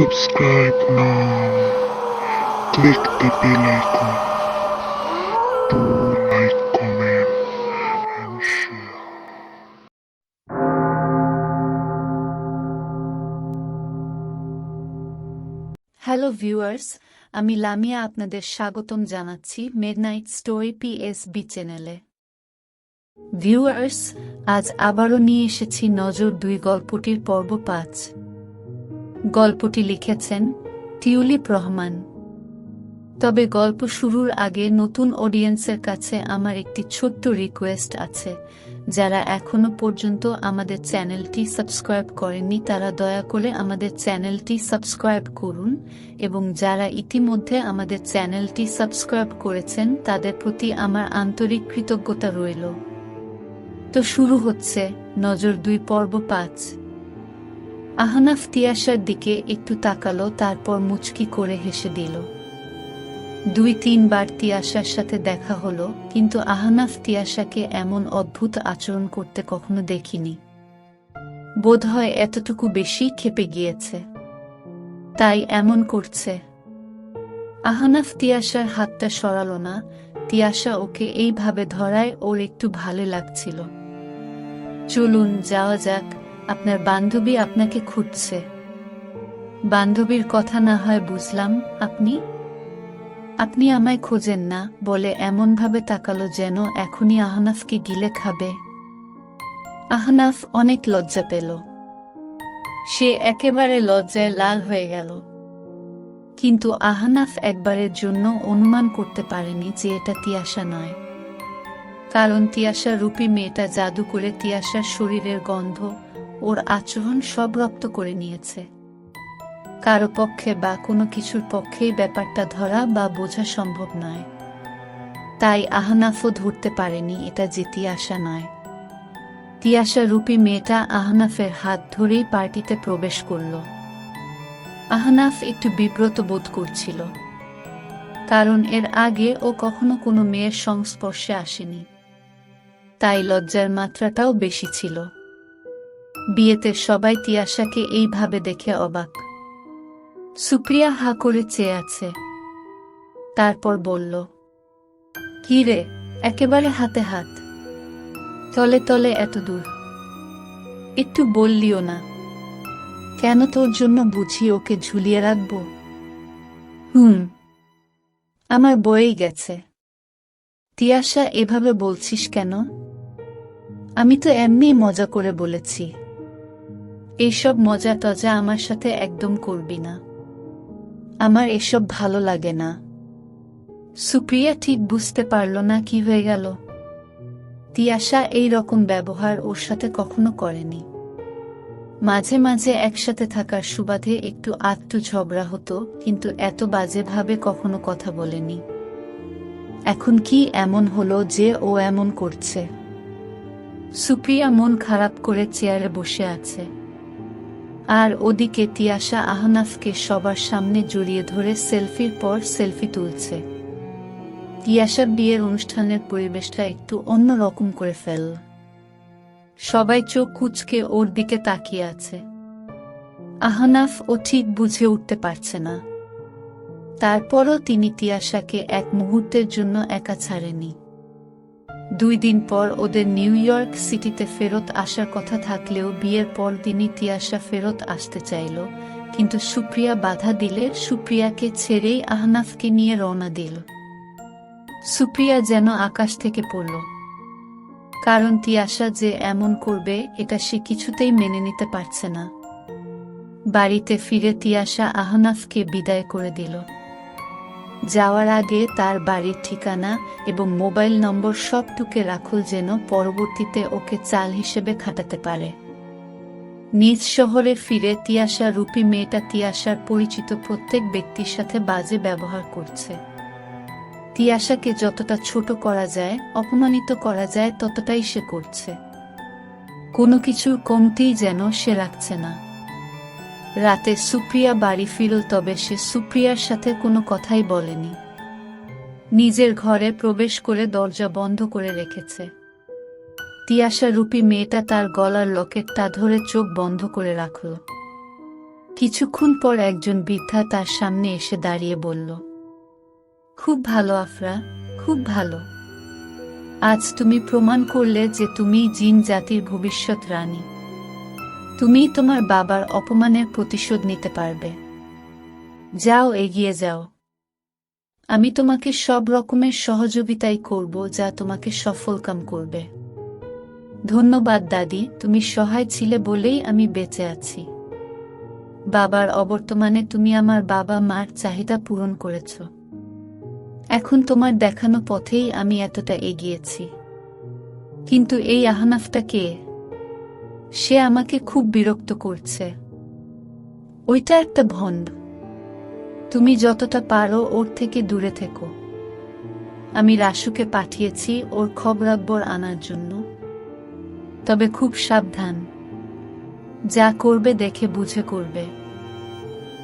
Subscribe now. Click the bell icon to like, comment, and share. Hello viewers আমি লামিয়া আপনাদের স্বাগতম জানাচ্ছি midnight story PSB চ্যানেলে viewers আজ আবারও নিয়ে এসেছি নজর দুই গল্পটির পর্ব পাঁচ গল্পটি লিখেছেন টিউলিপ রহমান। তবে গল্প শুরুর আগে নতুন অডিয়েন্সের কাছে আমার একটি ছোট্ট রিকোয়েস্ট আছে। যারা এখনও পর্যন্ত আমাদের চ্যানেলটি সাবস্ক্রাইব করেননি, তারা দয়া করে আমাদের চ্যানেলটি সাবস্ক্রাইব করুন এবং যারা ইতিমধ্যে আমাদের চ্যানেলটি সাবস্ক্রাইব করেছেন, তাদের প্রতি আমার আন্তরিক কৃতজ্ঞতা রইল। তো শুরু হচ্ছে নজর দুই পর্ব পাঁচ। আহনাফ তিয়াসার দিকে একটু তাকালো, তারপর মুচকি করে হেসে দিল। দুই, তিনবার তিয়াসার সাথে দেখা হলো, কিন্তু আহনাফ তিয়াসাকে এমন অদ্ভুত আচরণ করতে কখনো দেখিনি। বোধহয় এতটুকু বেশি খেপে গিয়েছে। তাই এমন করছে। আহনাফ তিয়াসার হাতটা সরালো না তিয়াসা ওকে এইভাবে ধরায় ওর একটু ভালো লাগছিল। চলুন, যাওয়া যাক। আপনার বান্ধবী আপনাকে খুঁজছে। বান্ধবীর কথা না হয় বুঝলাম, আপনি? আপনি আমায় খোঁজেন না, বলে এমনভাবে তাকালো যেন এখনই আহনাফকে গিলে খাবে। আহনাফ অনেক লজ্জা পেল। সে একেবারে লজ্জায় লাল হয়ে গেল। কিন্তু আহনাফ একবারের জন্য অনুমান করতে পারেনি যে এটা তিয়াসা নয়। কারণ তিয়াসা রূপী মেয়েটা জাদু করে তিয়াসার শরীরের গন্ধ ওর আচরণ সব রপ্ত করে নিয়েছে। কারও পক্ষে বা কোনো কিছুর পক্ষেই ব্যাপারটা ধরা বা বোঝা সম্ভব নয়। তাই আহনাফও ধরতে পারেনি, এটা যে তিয়াসা নয়। তিয়াসা রূপী মেয়েটা আহনাফের হাত ধরেই পার্টিতে প্রবেশ করল। আহনাফ একটু বিব্রত বোধ করছিল। কারণ এর আগে ও কখনো কোনো মেয়ের সংস্পর্শে আসেনি। তাই লজ্জার মাত্রাটাও বেশি ছিল। বিয়েতে সবাই তিয়াশাকে এইভাবে দেখে অবাক। সুপ্রিয়া হা করে চেয়ে আছে। তারপর বলল, কি রে, একেবারে হাতে হাত। তলে তলে এত দূর। একটু বললিও না। কেন তোর জন্য বুঝি ওকে ঝুলিয়ে রাখব? হুম, আমার বয়েই গেছে। তিয়াসা এভাবে বলছিস কেন? আমি তো এমনি মজা করে বলেছি। এইসব মজা টজা আমার সাথে একদম করবি না। আমার এসব ভালো লাগে না। সুপ্রিয়া ঠিক বুঝতে পারল না কি হয়ে গেল। তিয়াশা এই রকম ব্যবহার ওর সাথে কখনো করেনি। মাঝে মাঝে একসাথে থাকার সুবাদে একটু আত্ম ঝগড়া হতো, কিন্তু এত বাজেভাবে কখনো কথা বলেনি। এখন কি এমন হলো যে ও এমন করছে? সুপ্রিয়া মন খারাপ করে চেয়ারে বসে আছে। আর ওদিকে তিয়াসা আহনাফকে সবার সামনে জড়িয়ে ধরে সেলফির পর সেলফি তুলছে। তিয়াসার বিয়ের অনুষ্ঠানের পরিবেশটা একটু অন্যরকম করে ফেল। সবাই চোখ কুচকে ওর দিকে তাকিয়ে আছে। আহনাফ ও ঠিক বুঝে উঠতে পারছে না। তারপরও তিনি তিয়াসাকে এক মুহূর্তের জন্য একা ছাড়েনি। দুই দিন পর ওদের নিউ ইয়র্ক সিটিতে ফেরত আসার কথা থাকলেও বিয়ের পর দিনই তিয়াসা ফেরত আসতে চাইল, কিন্তু সুপ্রিয়া বাধা দিলে সুপ্রিয়াকে ছেড়েই আহনাফকে নিয়ে রওনা দিল। সুপ্রিয়া যেন আকাশ থেকে পড়ল। কারণ তিয়াসা যে এমন করবে, এটা সে কিছুতেই মেনে নিতে পারছে না। বাড়িতে ফিরে তিয়াসা আহনাফকে বিদায় করে দিল। যাওয়ার আগে তার বাড়ির ঠিকানা এবং মোবাইল নম্বর সব টুকে রাখল যেন পরবর্তীতে ওকে চাল হিসেবে খাটাতে পারে। নিজ শহরে ফিরে তিয়াসা রূপী মেয়েটা তিয়াসার পরিচিত প্রত্যেক ব্যক্তির সাথে বাজে ব্যবহার করছে। তিয়াসাকে যতটা ছোট করা যায়, অপমানিত করা যায়, ততটাই সে করছে। কোনো কিছুর কমতেই যেন সে রাখছে না। রাতে সুপ্রিয়া বাড়ি ফিরল তবে সে সুপ্রিয়ার সাথে কোনো কথাই বলেনি। নিজের ঘরে প্রবেশ করে দরজা বন্ধ করে রেখেছে। তিয়াসা রূপী মেয়েটা তার গলার লকেটটা ধরে চোখ বন্ধ করে রাখল। কিছুক্ষণ পর একজন বৃদ্ধা তার সামনে এসে দাঁড়িয়ে বলল, খুব ভালো আফরা, খুব ভালো। আজ তুমি প্রমাণ করলে যে তুমি জিন জাতির ভবিষ্যৎ রানী। তুমি তোমার বাবার অপমানের প্রতিশোধ নিতে পারবে। যাও, এগিয়ে যাও। আমি তোমাকে সব রকমের সহযোগিতাই করব যা তোমাকে সফলকাম করবে। ধন্যবাদ, দাদি, তুমি সহায় ছিলে বলেই আমি বেঁচে আছি। বাবার অবর্তমানে তুমি আমার বাবা মার চাহিদা পূরণ করেছ। এখন তোমার দেখানো পথেই আমি এতটা এগিয়েছি। কিন্তু এই আহনাফটা কে? সে আমাকে খুব বিরক্ত করছে। ওইটা একটা ভণ্ড। তুমি যতটা পারো ওর থেকে দূরে থেকো। আমি রাসুকে পাঠিয়েছি ওর খবরাব্বর আনার জন্য। তবে খুব সাবধান। যা করবে দেখে বুঝে করবে।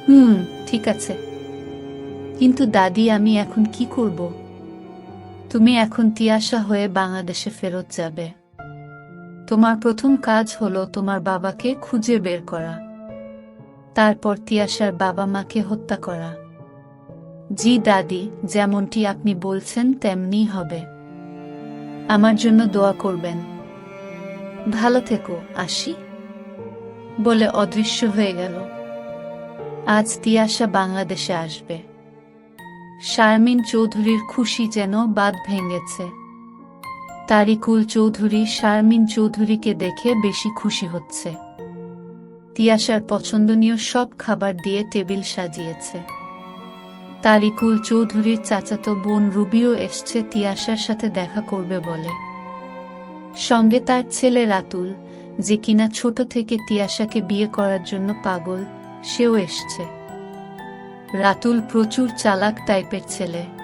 হুম, ঠিক আছে। কিন্তু দাদি, আমি এখন কি করব? তুমি এখন তিয়াশা হয়ে বাংলাদেশে ফেরত যাবে। তোমার প্রথম কাজ হলো তোমার বাবাকে খুঁজে বের করা। তারপর তিয়াশার বাবা মাকে হত্যা করা। জি দাদি, যেমনটি আপনি বলছেন তেমনি হবে। আমার জন্য দোয়া করবেন। ভালো থেকো আসি বলে অদৃশ্য হয়ে গেল। আজ তিয়াশা বাংলাদেশে আসবে। শারমিন চৌধুরীর খুশি যেন বাদ ভেঙেছে। তারিকুল চৌধুরী শারমিন চৌধুরীকে দেখে বেশি খুশি হচ্ছে। তিয়াশার পছন্দনীয় সব খাবার দিয়ে টেবিল সাজিয়েছে। তারিকুল চৌধুরীর চাচাতো বোন রুবিও এসছে তিয়াশার সাথে দেখা করবে বলে। সঙ্গে তার ছেলে রাতুল, যে কিনা ছোট থেকে তিয়াশাকে বিয়ে করার জন্য পাগল, সেও এসছে। রাতুল প্রচুর চালাক টাইপের ছেলে।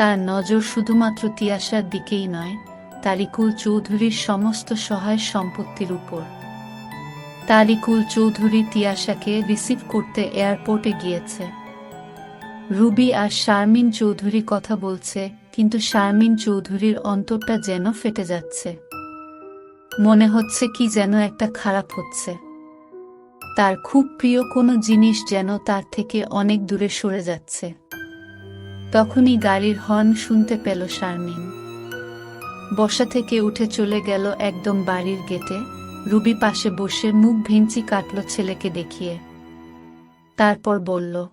তার নজর শুধুমাত্র তিয়াশার দিকেই নয়, তারিকুল চৌধুরীর সমস্ত সহায় সম্পত্তির উপর। তারিকুল চৌধুরী তিয়াশাকে রিসিভ করতে এয়ারপোর্টে গিয়েছে। রুবি আর শারমিন চৌধুরী কথা বলছে, কিন্তু শারমিন চৌধুরীর অন্তরটা যেন ফেটে যাচ্ছে। মনে হচ্ছে কি যেন একটা খারাপ হচ্ছে। তার খুব প্রিয় কোনো জিনিস যেন তার থেকে অনেক দূরে সরে যাচ্ছে। তখনই গাড়ির হর্ন শুনতে পেল শারমিন। বসা থেকে উঠে চলে গেল একদম বাড়ির গেটে। রুবি পাশে বসে মুখ ভেঞ্চি কাটল ছেলেকে দেখিয়ে। তারপর বলল,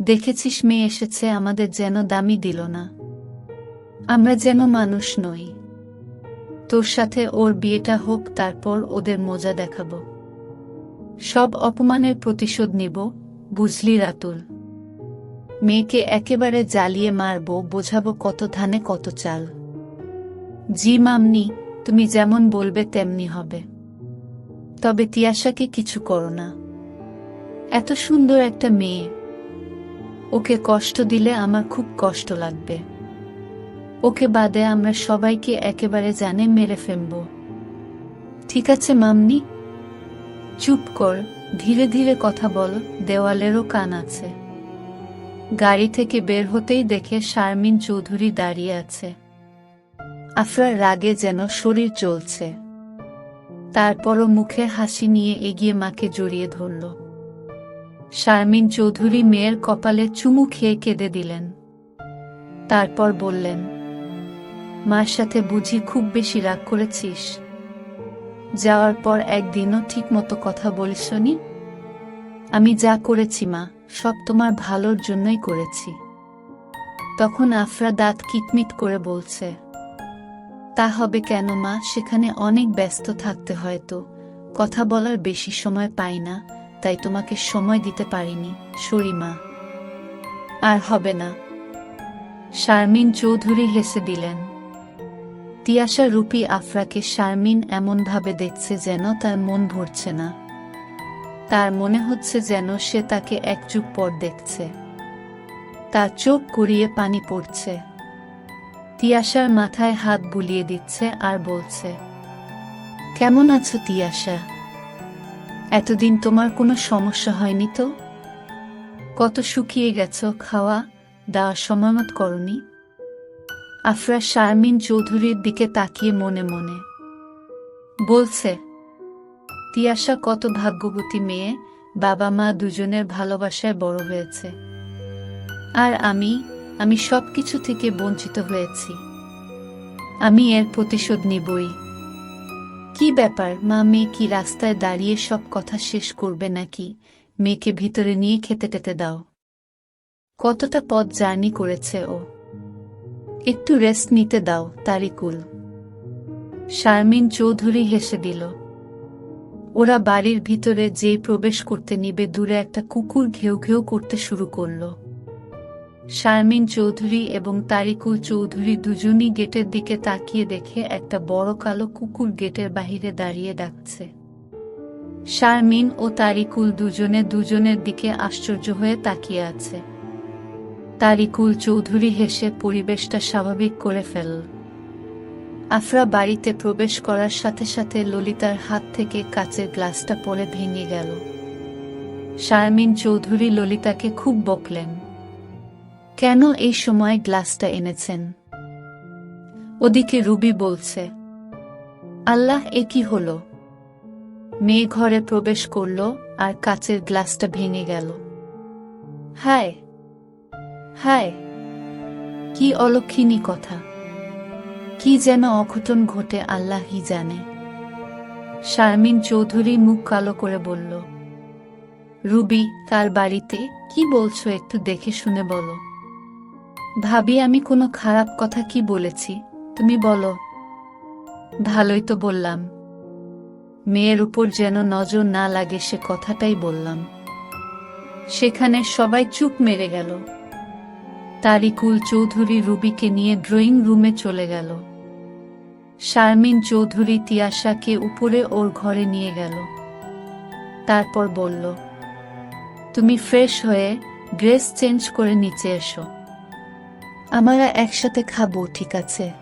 দেখেছিস মেয়ে এসেছে, আমাদের যেন দামি দিল না। আমরা যেন মানুষ নই। তোর সাথে ওর বিয়েটা হোক, তারপর ওদের মজা দেখাবো। সব অপমানের প্রতিশোধ নিব, বুঝলি রাতুল। মেয়েকে একেবারে জ্বালিয়ে মারব, বোঝাবো কত ধানে কত চাল। জি মামনি, তুমি যেমন বলবে তেমনি হবে। তবে তিয়াশাকে কিছু করো না। এত সুন্দর একটা মেয়ে। ওকে কষ্ট দিলে আমার খুব কষ্ট লাগবে। ওকে বাদে আমরা সবাইকে একেবারে জানে মেরে ফেলব। ঠিক আছে মামনি? চুপ কর, ধীরে ধীরে কথা বল, দেওয়ালেরও কান আছে। গাড়ি থেকে বের হতেই দেখে শারমিন চৌধুরী দাঁড়িয়ে আছে। আফরার রাগে যেন শরীর চলছে তারপরও মুখে হাসি নিয়ে এগিয়ে মাকে জড়িয়ে ধরল। শারমিন চৌধুরী মেয়ের কপালে চুমু খেয়ে কেঁদে দিলেন। তারপর বললেন, মার সাথে বুঝি খুব বেশি রাগ করেছিস। যাওয়ার পর একদিনও ঠিক মতো কথা বলিসনি? আমি যা করেছি, মা। সব তোমার ভালোর জন্যই করেছি। তখন আফরা দাঁত কিটমিট করে বলছে, তা হবে কেন মা? সেখানে অনেক ব্যস্ত থাকতে হয়তো কথা বলার বেশি সময় পাই না, তাই তোমাকে সময় দিতে পারিনি। সরি মা। আর হবে না। শারমিন চৌধুরী হেসে দিলেন, তিয়াশা রূপী আফরাকে শারমিন এমনভাবে দেখছে যেন তার মন ভরছে না। তার মনে হচ্ছে যেন সে তাকে এক যুগ পর দেখছে। তার চোখ গড়িয়ে পানি পড়ছে। তিয়াশার মাথায় হাত বুলিয়ে দিচ্ছে আর বলছে, কেমন আছো তিয়াশা? এতদিন তোমার কোনো সমস্যা হয়নি তো? কত শুকিয়ে গেছো, খাওয়া দাওয়া সময়মত করনি? আফরা শারমিন চৌধুরীর দিকে তাকিয়ে মনে মনে বলছে তিয়াশা কত ভাগ্যবতী মেয়ে বাবা মা দুজনের ভালোবাসায় বড় হয়েছে। আর আমি আমি সব কিছু থেকে বঞ্চিত হয়েছি। আমি এর প্রতিশোধ নিবই। কি ব্যাপার, মা মেয়ে কি রাস্তায় দাঁড়িয়ে সব কথা শেষ করবে নাকি? মেয়েকে ভিতরে নিয়ে খেতে টেতে দাও। কতটা পথ জার্নি করেছে ও। একটু রেস্ট নিতে দাও, তারিকুল। শারমিন চৌধুরী হেসে দিল। ওরা বাড়ির ভিতরে যেই প্রবেশ করতে নিবে দূরে একটা কুকুর ঘেউ ঘেউ করতে শুরু করল। শারমিন চৌধুরী এবং তারিকুল চৌধুরী দুজনই গেটের দিকে তাকিয়ে দেখে একটা বড় কালো কুকুর গেটের বাহিরে দাঁড়িয়ে ডাকছে। শারমিন ও তারিকুল দুজনে দুজনের দিকে আশ্চর্য হয়ে তাকিয়ে আছে। তারিকুল চৌধুরী হেসে পরিবেশটা স্বাভাবিক করে ফেলল। আফরা বাড়িতে প্রবেশ করার সাথে সাথে ললিতার হাত থেকে কাচের গ্লাসটা পড়ে ভেঙে গেল। শারমিন চৌধুরী ললিতাকে খুব বকলেন। কেন এই সময় গ্লাসটা এনেছেন? ওদিকে রুবি বলছে, আল্লাহ, এ কি হলো? মেয়ে ঘরে প্রবেশ করল আর কাচের গ্লাসটা ভেঙে গেল। হায় হায়, কি অলক্ষিনী কথা। কি যেন অঘটন ঘটে আল্লাহই জানে। শারমিন চৌধুরী মুখ কালো করে বলল, রুবি, তার বাড়িতে কি বলছো একটু দেখে শুনে বলো। ভাবি, আমি কোনো খারাপ কথা কি বলেছি? তুমি বলো। ভালোই তো বললাম। মেয়ের উপর যেন নজর না লাগে সে কথাটাই বললাম। সেখানে সবাই চুপ মেরে গেল। তারিকুল চৌধুরী রুবিকে নিয়ে ড্রয়িং রুমে চলে গেল। শারমিন চৌধুরী তিয়াশাকে উপরে ওর ঘরে নিয়ে গেল। তারপর বলল, তুমি ফ্রেশ হয়ে ড্রেস চেঞ্জ করে নিচে এসো। আমরা একসাথে খাব, ঠিক আছে?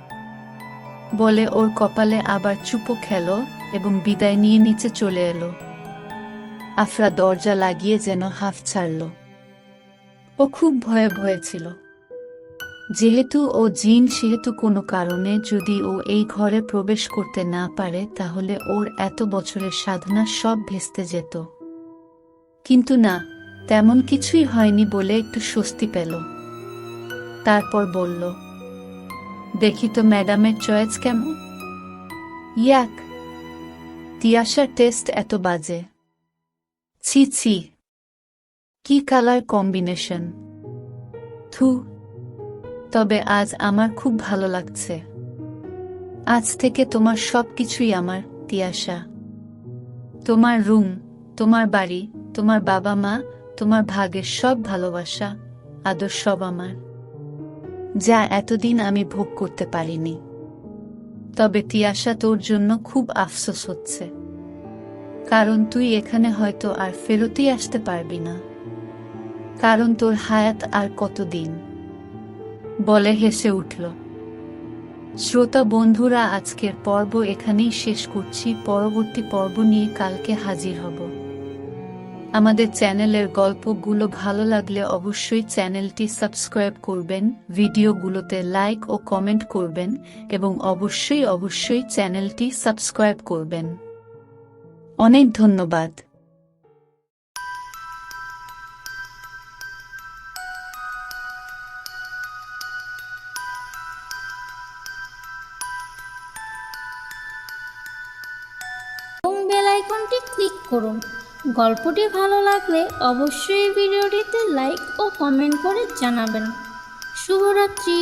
বলে ওর কপালে আবার চুপো খেলো এবং বিদায় নিয়ে নিচে চলে এলো। আফরা দরজা লাগিয়ে যেন হাফ ছাড়ল। ও খুব ভয়ে ভয়ে ছিল। যেহেতু ও জিন, সেহেতু কোনো কারণে যদি ও এই ঘরে প্রবেশ করতে না পারে, তাহলে ওর এত বছরের সাধনা সব ভেস্তে যেত। কিন্তু না, তেমন কিছুই হয়নি বলে একটু স্বস্তি পেল। তারপর বলল, দেখি তো ম্যাডামের চয়েস কেমন? ইয়াক, তিয়াশার টেস্ট এত বাজে। ছি ছি, কি কালার কম্বিনেশন? থু তবে আজ আমার খুব ভালো লাগছে। আজ থেকে তোমার সব কিছুই আমার, তিয়াশা। তোমার রুম, তোমার বাড়ি, তোমার বাবা মা, তোমার ভাগের সব ভালোবাসা, আদর সব আমার। যা এতদিন আমি ভোগ করতে পারিনি। তবে তিয়াশা, তোর জন্য খুব আফসোস হচ্ছে। কারণ তুই এখানে হয়তো আর ফেরতই আসতে পারবি না। কারণ তোর হায়াত আর কতদিন? বলে হেসে উঠল। শ্রোতা বন্ধুরা, আজকের পর্ব এখানেই শেষ করছি। পরবর্তী পর্ব নিয়ে কালকে হাজির হব। আমাদের চ্যানেলের গল্পগুলো ভালো লাগলে অবশ্যই চ্যানেলটি সাবস্ক্রাইব করবেন, ভিডিওগুলোতে লাইক ও কমেন্ট করবেন এবং অবশ্যই অবশ্যই চ্যানেলটি সাবস্ক্রাইব করবেন। অনেক ধন্যবাদ। আইকনটি ক্লিক করুন। গল্পটি ভালো লাগলে অবশ্যই ভিডিওটিতে লাইক ও কমেন্ট করে জানাবেন। শুভরাত্রি।